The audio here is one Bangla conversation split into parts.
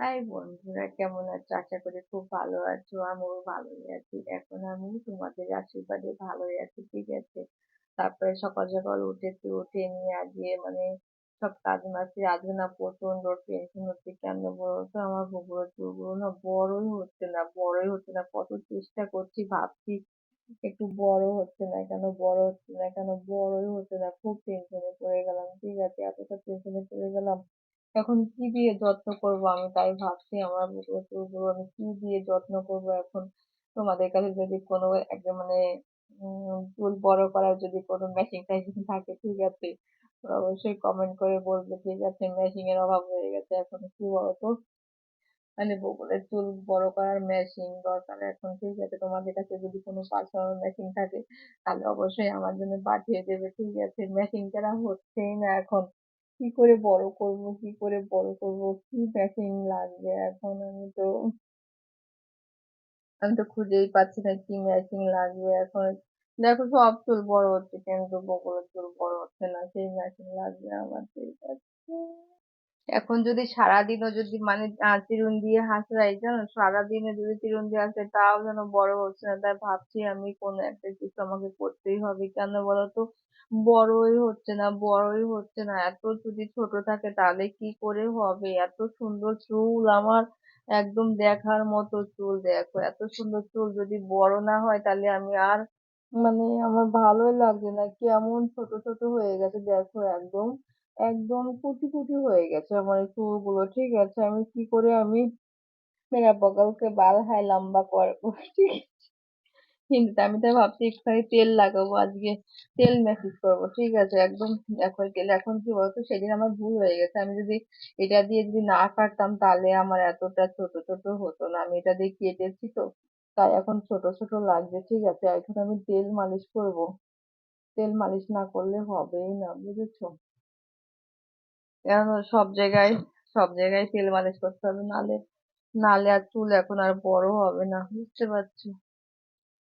হাই বন্ধুরা, কেমন আছো? আশা করি খুব ভালো আছো, আমিও ভালোই আছি। এখন আমি তোমাদের আশীর্বাদে ভালোই আছি, ঠিক আছে? তারপরে সকাল সকাল উঠেছি, উঠে নিয়ে আজকে মানে সব কাজ মাঝে আজকে না প্রচণ্ড টেনশন হচ্ছে কেন বলতো? আমার বুবুর চুলগুলো না বড়ই হচ্ছে না, বড়ই হচ্ছে না। কত চেষ্টা করছি, ভাবছি একটু বড় হচ্ছে না কেন, বড় হচ্ছে না কেন, বড়ই হচ্ছে না। খুব টেনশনে পড়ে গেলাম, ঠিক আছে? এতটা টেনশনে পড়ে গেলাম এখন কি দিয়ে যত্ন করব? আমি তাই ভাবছি আমার আমি কি দিয়ে যত্ন করব এখন? তোমাদের কাছে যদি কোনো একটা মানে চুল বড় করার যদি কোনো মেশিন টেশিন থাকে, ঠিক আছে? অবশ্যই কমেন্ট করে বলবে, ঠিক আছে মেশিন এর অভাব হয়ে গেছে, এখন কি বলতো? মানে বকুলের চুল বড় করার মেশিন দরকার এখন, ঠিক আছে? তোমাদের কাছে যদি কোনো পার্সোনাল মেশিন থাকে, তাহলে অবশ্যই আমার জন্য পাঠিয়ে দেবে, ঠিক আছে? মেশিন ছাড়া হচ্ছেই না এখন। কি করে বড় করব, কি করে বড় করব, কি মেশিন লাগবে এখন আমি তো? আমি তো খুঁজেই পাচ্ছি না কি মেশিন লাগবে এখন। দেখো সব চুল বড় হচ্ছে কিন্তু বকুলের চুল বড় হচ্ছে না, সেই মেশিন লাগবে আমার, ঠিক আছে। এখন যদি সারাদিনও যদি মানে চিরুন দিয়ে হাঁচড়াই জানো? সারাদিনে যদি চিরুন দিয়ে হাঁচড়াই তাও যেন বড় হচ্ছে না। তাই ভাবছি আমি কোনো একটা কিছু আমাকে করতেই হবে। কেন বলতো বড়ই হচ্ছে না, বড়ই হচ্ছে না। এত যদি ছোট থাকে তাহলে কি করে হবে? এত সুন্দর চুল আমার একদম দেখার মতো চুল, দেখো। এত সুন্দর চুল যদি বড় না হয় তাহলে আমি আর মানে আমার ভালোই লাগছে না। কেমন ছোট ছোট হয়ে গেছে, দেখো একদম একদম কুচি কুচি হয়ে গেছে আমার এই চুলগুলো, ঠিক আছে? আমি কি করে আমি মেকআপ কে বাল হায় লম্বা করব ঠিক কিন্তু আমি তাই ভাবছি একটুখানি তেল লাগাবো আজকে। তেল ম্যাসেজ করব, ঠিক আছে? একদম এখন গেলে এখন কি বলতো? সেদিন আমার ভুল হয়ে গেছে। আমি যদি এটা দিয়ে যদি না কাটতাম, তাহলে আমার এতটা ছোট ছোট হতো না। আমি এটা দিয়ে কেটেছি তো, তাই এখন ছোট ছোট লাগছে, ঠিক আছে? এখন আমি তেল মালিশ করব। তেল মালিশ না করলে হবেই না, বুঝেছ? সব জায়গায় সব জায়গায় তেল মালিশ করতে হবে। নাহলে নাহলে আর চুল এখন আর বড় হবে না, বুঝতে পারছ?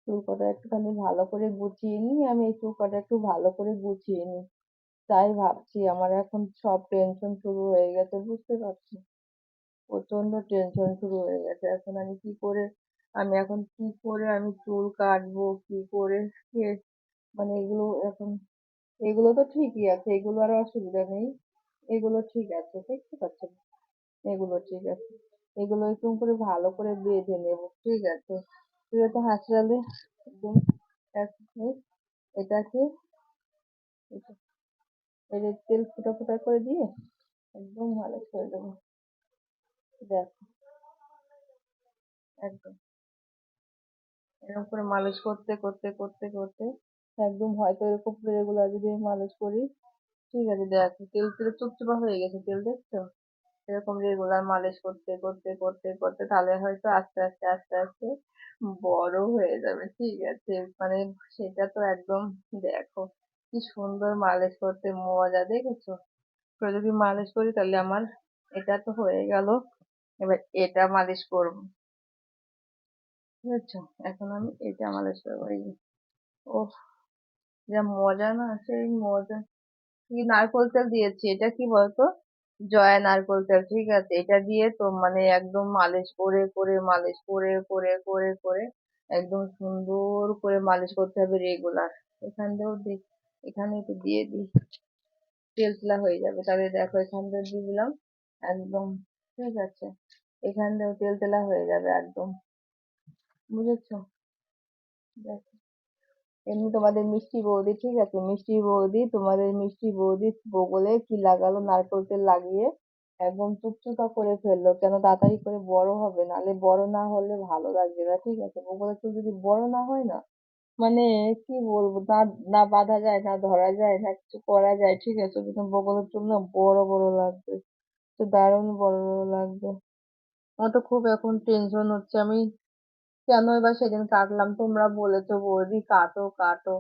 চুল কটা একটুখানি ভালো করে গুছিয়ে নিই। আমি এই চুল কটা একটু ভালো করে গুছিয়ে নিই। তাই ভাবছি, আমার এখন সব টেনশন শুরু হয়ে গেছে, বুঝতে পারছ? প্রচণ্ড টেনশন শুরু হয়ে গেছে। এখন আমি কি করে, আমি এখন কি করে আমি চুল কাটবো, কি করে? মানে এগুলো এখন, এগুলো তো ঠিকই আছে, এগুলো আর অসুবিধা নেই। এগুলো ঠিক আছে, দেখতে পাচ্ছেন? এগুলো ঠিক আছে। এগুলো একটু করে ভালো করে বেঁধে নেব, ঠিক আছে? তুই তো হাসরালে একদম এটাকে এটা তেল ফুটা ফুটা করে দিয়ে একদম ভালো করে দেবো। দেখো। একদম। এরকম করে মালিশ করতে করতে করতে করতে একদম হয়তো এরকম রেগুলার যদি মালিশ করি, ঠিক আছে, দেখো, তেল, তেলে চুপচুপা হয়ে গেছে, তেল দেখছ? এরকম রেগুলার মালিশ করতে করতে করতে করতে তাহলে হয়তো আস্তে আস্তে আস্তে আস্তে বড় হয়ে যাবে, ঠিক আছে? মানে সেটা তো একদম দেখো, কি সুন্দর মালিশ করতে মজা, দেখেছ? তো যদি মালিশ করি তাহলে আমার এটা তো হয়ে গেল, এবার এটা মালিশ করব। বুঝেছ? এখন আমি এটা মালিশ করব, এই ওহ, যা মজা না, সেই মজা। কি নারকোল তেল দিয়েছি, এটা কি বলতো? জয়া নারকোল তেল ঠিক আছে? এটা দিয়ে তো মানে একদম মালিশ করে করে, মালিশ করে করে করে করে একদম সুন্দর করে মালিশ করতে হবে রেগুলার এখান দিয়েও দিই এখানে একটু দিয়ে দিই। তেল তেলা হয়ে যাবে। তাহলে দেখো, এখান দিয়ে দিয়ে দিলাম। একদম, ঠিক আছে? এখান দিয়েও তেল তেলা হয়ে যাবে একদম। বুঝেছ? দেখো। এমনি তোমাদের মিষ্টি বৌদি, ঠিক আছে? মিষ্টি বৌদি, তোমাদের মিষ্টি বৌদি বগলে কি লাগালো? নারকেল তেল লাগিয়ে একদম চুপচুপা করে ফেলল। কেন তাড়াতাড়ি করে বড় হবে? নাহলে বড় না হলে ভালো লাগবে না, ঠিক আছে? বগলের চুল যদি বড় না হয় না মানে কি বলব? না না বাঁধা যায়, না ধরা যায়, না কিছু করা যায়, ঠিক আছে? কিন্তু বগলের চুল না বড় বড় লাগবে। তো দারুণ বড় বড় লাগবে। আমার তো খুব এখন টেনশন হচ্ছে। আমি কেনই বা সেদিন কাটলাম? তোমরা বলেছ বৌদি, কাটো কাটো।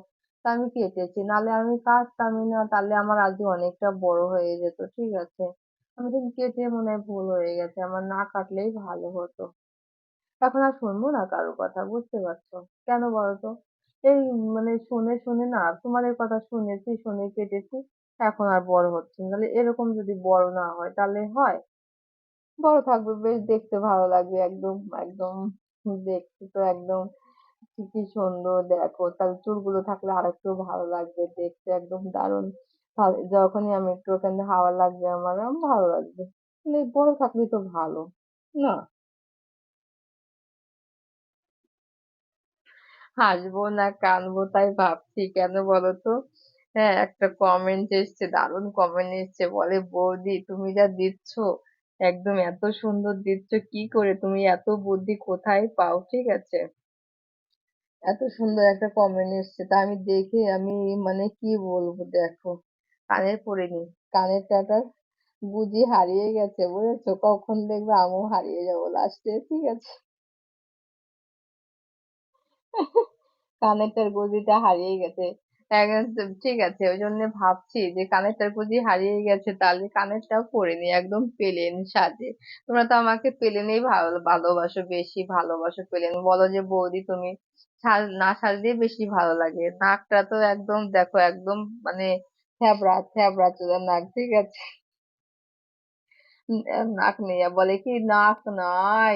তা আমি কেটেছি নাহলে আমি কাটতামই না তাহলে আমার আজকে অনেকটা বড় হয়ে যেত, ঠিক আছে? আমি সেদিন কেটে মনে হয় ভুল হয়ে গেছে, আমার না কাটলেই ভালো হতো। এখন আর শুনব না কারও কথা, বুঝতে পারছ? কেন বলতো? এই মানে শুনে শুনে না তোমাদের কথা শুনেছি, শুনে কেটেছি, এখন আর বড় হচ্ছে না। এরকম যদি বড় না হয় তাহলে হয়। বড় থাকবে, বেশ দেখতে ভালো লাগবে, একদম একদম। দেখতে তো একদম কি সুন্দর। দেখো, তাহলে চুলগুলো থাকলে আর একটু ভালো লাগবে, দেখতে একদম দারুণ। যখনই আমি একটু ওখানে হাওয়া লাগবে আমার ভালো লাগবে। বড় থাকলে তো ভালো, না? হাসবো না কানবো তাই ভাবছি। কেন বলো তো হ্যাঁ একটা কমেন্ট এসছে, দারুণ কমেন্ট এসছে। বলে, বৌদি, তুমি যা দিচ্ছ একদম এত সুন্দর দিচ্ছ, কি করে? তুমি এত বুদ্ধি কোথায় পাও? ঠিক আছে? এত সুন্দর একটা কমেন্ট এসছে। তা আমি দেখে আমি মানে কি বলব? দেখো, কানের পড়িনি কানের টাটা বুঝি হারিয়ে গেছে, বুঝেছ? কখন দেখবে আমিও হারিয়ে যাব লাস্টে ঠিক আছে? কানেরটার গদিটা হারিয়ে গেছে। ঠিক আছে ওই জন্য ভাবছি যে কানেরটার গদি হারিয়ে গেছে, তাহলে কানেরটাও পরে নি একদম প্লেন সাজে। তোমরা তো আমাকে প্লেনেই ভালো ভালোবাসো, বেশি ভালোবাসো প্লেন। বলো যে, বৌদি, তুমি সাজ, না সাজলেই বেশি ভালো লাগে। নাকটা তো একদম, দেখো, একদম মানে থ্যাবড়া থ্যাবড়া চোদা নাক, ঠিক আছে? নাক নেই বলে কি, নাক নাই।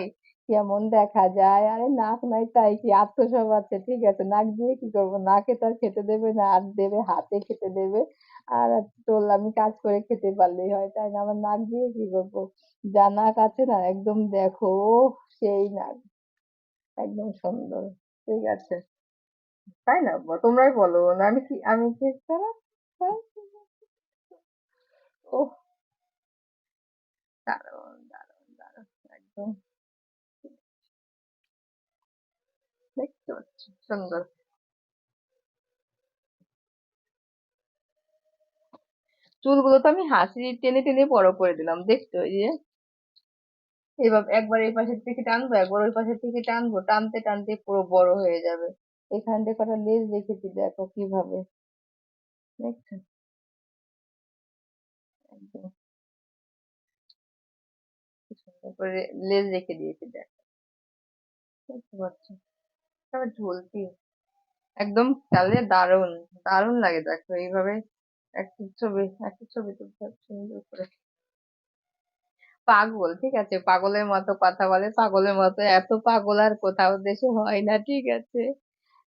কেমন দেখা যায়? আরে নাক নাই তাই কি আর সব আছে? ঠিক আছে, নাক দিয়ে কি করব? নাকে তো আর খেতে দেবে না, আর দেবে হাতে খেতে দেবে। আর তোল আমি কাজ করে খেতে পারলেই হয়, তাই না? আমার নাক দিয়ে কি করব? যা নাক আছে না, একদম দেখো সেই নাক। একদম সুন্দর, ঠিক আছে। তাই না? ব- তোমরাই বলো, না আমি কি আমি কি হ্যাঁ? ওহ, দারুণ দারুণ দারুণ, একদম। সুন্দর চুলগুলো তো আমি হাসি টেনে টেনে বড় করে দিলাম দেখছ এই যে। এবার একবার এই পাশের থেকে টানবো, একবার ওই পাশের থেকে টানবো, টানতে টানতে পুরো বড় হয়ে যাবে। এখান থেকে কটা লেজ রেখেছি, দেখো কীভাবে। দেখছ? লেজ রেখে দিয়েছি, দেখো। দেখতে পাচ্ছ? তারপর ঝুলতি। একদম তাহলে দারুণ দারুণ লাগে দেখো। এইভাবে একটা ছবি একটা ছবি তুলতে সুন্দর করে। পাগল, ঠিক আছে? পাগলের মতো কথা বলে, পাগলের মতো, এত পাগল আর কোথাও দেশে হয় না, ঠিক আছে?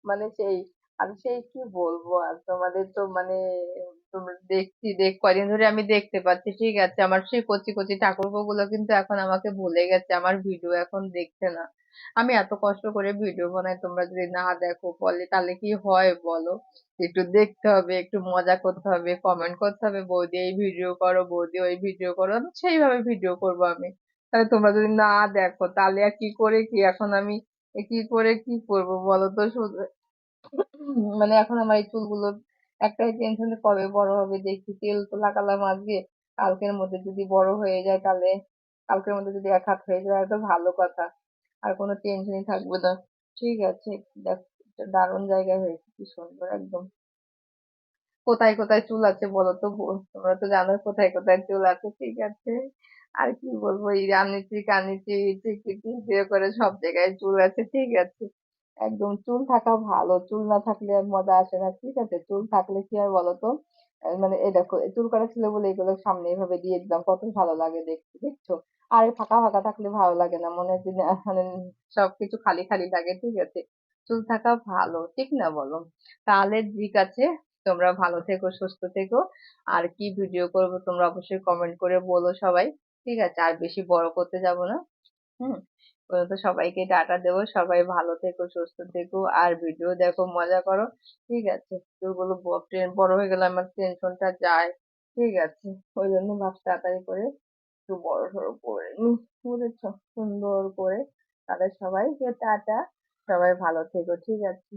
মানে সেই, আমি সেই কি বলব আর তোমাদের তো মানে দেখছি, দেখ, কদিন ধরে আমি দেখতে পাচ্ছি, ঠিক আছে? আমার সেই কচি কচি ঠাকুরপো গুলো কিন্তু এখন আমাকে ভুলে গেছে, আমার ভিডিও এখন দেখছে না। আমি এত কষ্ট করে ভিডিও বানাই, তোমরা যদি না দেখো বলে, তাহলে কি হয় বলো? একটু দেখতে হবে, একটু মজা করতে হবে কমেন্ট করতে হবে, বৌদি এই ভিডিও করো, বৌদি ওই ভিডিও করো, সেইভাবে ভিডিও করব আমি। তাহলে তোমরা যদি না দেখো, তাহলে আর কি করে কি? এখন আমি কি করে কি করব বলো তো? শুধু মানে এখন আমার এই চুলগুলো একটাই টেনশন কবে বড় হবে দেখি? তেল তো লাগালাম আজকে, কালকের মধ্যে যদি বড় হয়ে যায় তাহলে, কালকের মধ্যে যদি এক হাত হয়ে যায় তো ভালো কথা। আর কোনো টেনশনই থাকবে না। ঠিক আছে দেখ দারুণ জায়গা হয়েছে কি সুন্দর একদম। কোথায় কোথায় চুল আছে বলো তো তোমরা তো জানো কোথায় কোথায় চুল আছে ঠিক আছে। আর কি বলব এই চিকিটি দিয়ে করে সব জায়গায় চুল আছে ঠিক আছে। একদম চুল থাকা ভালো চুল না থাকলে আর মজা আসে না ঠিক আছে। চুল থাকলে কি আর বলতো আহ, মানে এই দেখো চুল কাটা ছিল বলে এগুলো সামনে এভাবে দিয়ে দিলাম কত ভালো লাগে দেখতে দেখছ? আর ফাঁকা ফাঁকা থাকলে ভালো লাগে না মনে হচ্ছে যে, আহ, মানে সবকিছু খালি খালি লাগে ঠিক আছে? চুল থাকা ভালো ঠিক না বলো? তাহলে ঠিক আছে তোমরা ভালো থেকো সুস্থ থেকো। আর কি ভিডিও করব তোমরা অবশ্যই কমেন্ট করে বলো সবাই ঠিক আছে? আর বেশি বড় করতে যাব না হুম? তো সবাইকে টাটা দেবো, সবাই ভালো থেকো, সুস্থ থেকো, আর ভিডিও দেখো, মজা করো, ঠিক আছে? চুলগুলো ট্রেন বড় হয়ে গেলে, আমার টেনশনটা যায়। ঠিক আছে? ওই জন্য ভাবছি তাড়াতাড়ি করে একটু বড় সড়ো করে নি বুঝেছ? সুন্দর করে। তাহলে সবাইকে টাটা, সবাই ভালো থেকো, ঠিক আছে?